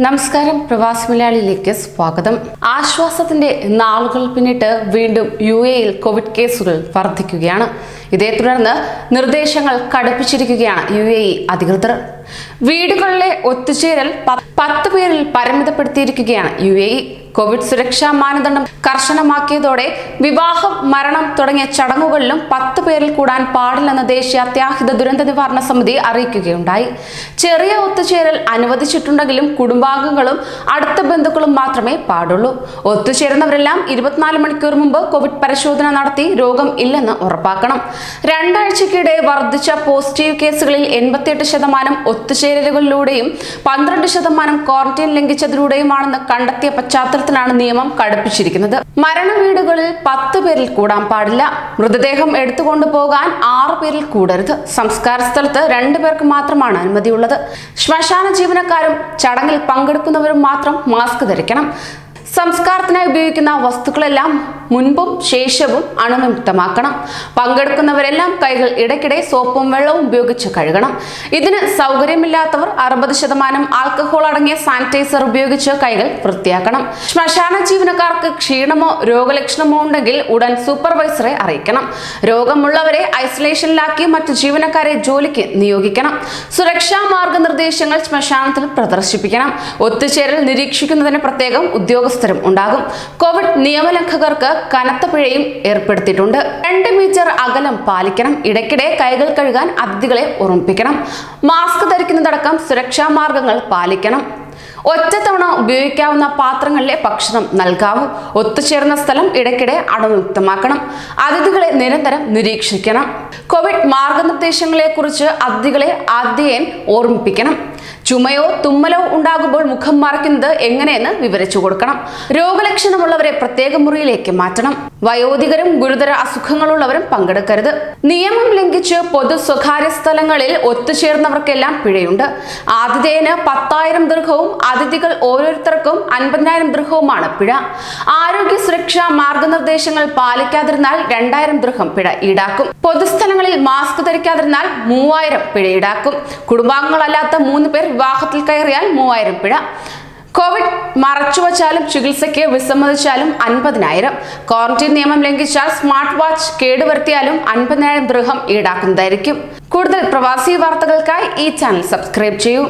നമസ്കാരം. പ്രവാസി മലയാളിയിലേക്ക് സ്വാഗതം. ആശ്വാസത്തിന്റെ നാളുകൾ പിന്നിട്ട് വീണ്ടും യു എയിൽ കോവിഡ് കേസുകൾ വർദ്ധിക്കുകയാണ് ഇതേ തുടർന്ന് നിർദ്ദേശങ്ങൾ കടുപ്പിച്ചിരിക്കുകയാണ് യു എ ഇ അധികൃതർ. വീടുകളിലെ ഒത്തുചേരൽ പത്ത് പേരിൽ പരിമിതപ്പെടുത്തിയിരിക്കുകയാണ് യു എ ഇ. കോവിഡ് സുരക്ഷാ മാനദണ്ഡം കർശനമാക്കിയതോടെ വിവാഹം മരണം തുടങ്ങിയ ചടങ്ങുകളിലും പത്ത് പേരിൽ കൂടാൻ പാടില്ലെന്ന് ദേശീയ അത്യാഹിത ദുരന്ത നിവാരണ സമിതി അറിയിക്കുകയുണ്ടായി. ചെറിയ ഒത്തുചേരൽ അനുവദിച്ചിട്ടുണ്ടെങ്കിലും കുടുംബാംഗങ്ങളും അടുത്ത ബന്ധുക്കളും മാത്രമേ പാടുള്ളൂ. ഒത്തുചേരുന്നവരെല്ലാം ഇരുപത്തിനാല് മണിക്കൂർ മുമ്പ് കോവിഡ് പരിശോധന നടത്തി രോഗം ഇല്ലെന്ന് ഉറപ്പാക്കണം. രണ്ടാഴ്ചക്കിടെ വർദ്ധിച്ച പോസിറ്റീവ് കേസുകളിൽ എൺപത്തിയെട്ട് ശതമാനം ഒത്തുചേരലുകളിലൂടെയും പന്ത്രണ്ട് ശതമാനം ക്വാറന്റൈൻ ലംഘിച്ചതിലൂടെയുമാണെന്ന് കണ്ടെത്തിയ പശ്ചാത്തലത്തിലാണ് നിയമം കടുപ്പിച്ചിരിക്കുന്നത്. മരണ വീടുകളിൽ പത്ത് പേരിൽ കൂടാൻ പാടില്ല. മൃതദേഹം എടുത്തുകൊണ്ടു പോകാൻ ആറു പേരിൽ കൂടരുത്. സംസ്കാര സ്ഥലത്ത് രണ്ടു പേർക്ക് മാത്രമാണ് അനുമതിയുള്ളത്. ശ്മശാന ജീവനക്കാരും ചടങ്ങിൽ പങ്കെടുക്കുന്നവരും മാത്രം മാസ്ക് ധരിക്കണം. സംസ്കാരത്തിനായി ഉപയോഗിക്കുന്ന വസ്തുക്കളെല്ലാം മുൻപും ശേഷവും അണുവിമുക്തമാക്കണം പങ്കെടുക്കുന്നവരെല്ലാം കൈകൾ ഇടയ്ക്കിടെ സോപ്പും വെള്ളവും ഉപയോഗിച്ച് കഴുകണം. ഇതിന് സൗകര്യമില്ലാത്തവർ അറുപത് ശതമാനം ആൽക്കഹോൾ അടങ്ങിയ സാനിറ്റൈസർ ഉപയോഗിച്ച് കൈകൾ വൃത്തിയാക്കണം. ശ്മശാന ജീവനക്കാർക്ക് ക്ഷീണമോ രോഗലക്ഷണമോ ഉണ്ടെങ്കിൽ ഉടൻ സൂപ്പർവൈസറെ അറിയിക്കണം. രോഗമുള്ളവരെ ഐസൊലേഷനിലാക്കി മറ്റ് ജീവനക്കാരെ ജോലിക്ക് നിയോഗിക്കണം. സുരക്ഷാ മാർഗനിർദ്ദേശങ്ങൾ ശ്മശാനത്തിൽ പ്രദർശിപ്പിക്കണം. ഒത്തുചേരൽ നിരീക്ഷിക്കുന്നതിന് പ്രത്യേകം ഉദ്യോഗസ്ഥരും ഉണ്ടാകും. കോവിഡ് നിയമലംഘകർക്ക് കനത്ത പിഴയും ഏർപ്പെടുത്തിയിട്ടുണ്ട്. രണ്ട് മീറ്റർ അകലം പാലിക്കണം. ഇടയ്ക്കിടെ കൈകൾ കഴുകാൻ അതിഥികളെ ഓർമ്മിപ്പിക്കണം. മാസ്ക് ധരിക്കുന്നതടക്കം സുരക്ഷാ മാർഗങ്ങൾ പാലിക്കണം. ഒറ്റത്തവണ ഉപയോഗിക്കാവുന്ന പാത്രങ്ങളിലെ ഭക്ഷണം നൽകാവൂ. ഒത്തുചേർന്ന സ്ഥലം ഇടയ്ക്കിടെ അണുമുക്തമാക്കണം അതിഥികളെ നിരന്തരം നിരീക്ഷിക്കണം. കോവിഡ് മാർഗനിർദ്ദേശങ്ങളെക്കുറിച്ച് അതിഥികളെ ആദ്യം ഓർമ്മിപ്പിക്കണം. ചുമയോ തുമ്മലോ ഉണ്ടാകുമ്പോൾ മുഖം മറയ്ക്കുന്നത് എങ്ങനെയെന്ന് വിവരിച്ചു കൊടുക്കണം. രോഗലക്ഷണമുള്ളവരെ പ്രത്യേക മുറിയിലേക്ക് മാറ്റണം. വയോധികരും ഗുരുതര അസുഖങ്ങളുള്ളവരും പങ്കെടുക്കരുത്. നിയമം ലംഘിച്ച് പൊതു സ്വകാര്യ സ്ഥലങ്ങളിൽ ഒത്തുചേർന്നവർക്കെല്ലാം പിഴയുണ്ട്. ആതിഥേയന് പത്തായിരം ദീർഘവും അതിഥികൾ ഓരോരുത്തർക്കും അൻപതിനായിരം ദീർഘവുമാണ് പിഴ. ആരോഗ്യ സുരക്ഷാ മാർഗനിർദ്ദേശങ്ങൾ പാലിക്കാതിരുന്നാൽ രണ്ടായിരം ദൃഹം പിഴ ഈടാക്കും. പൊതുസ്ഥലങ്ങളിൽ മാസ്ക് ധരിക്കാതിരുന്നാൽ മൂവായിരം പിഴ ഈടാക്കും. കുടുംബാംഗങ്ങളല്ലാത്ത മൂന്ന് പേർ വിവാഹത്തിൽ കയറിയാൽ മൂവായിരം പിഴ. കോവിഡ് മറച്ചുവച്ചാലും ചികിത്സയ്ക്ക് വിസമ്മതിച്ചാലും അൻപതിനായിരം. ക്വാറന്റൈൻ നിയമം ലംഘിച്ചാൽ സ്മാർട്ട് വാച്ച് കേടുവരുത്തിയാലും അൻപതിനായിരം ദൃഹം ഈടാക്കുന്നതായിരിക്കും. കൂടുതൽ പ്രവാസി വാർത്തകൾക്കായി ഈ ചാനൽ സബ്സ്ക്രൈബ് ചെയ്യൂ.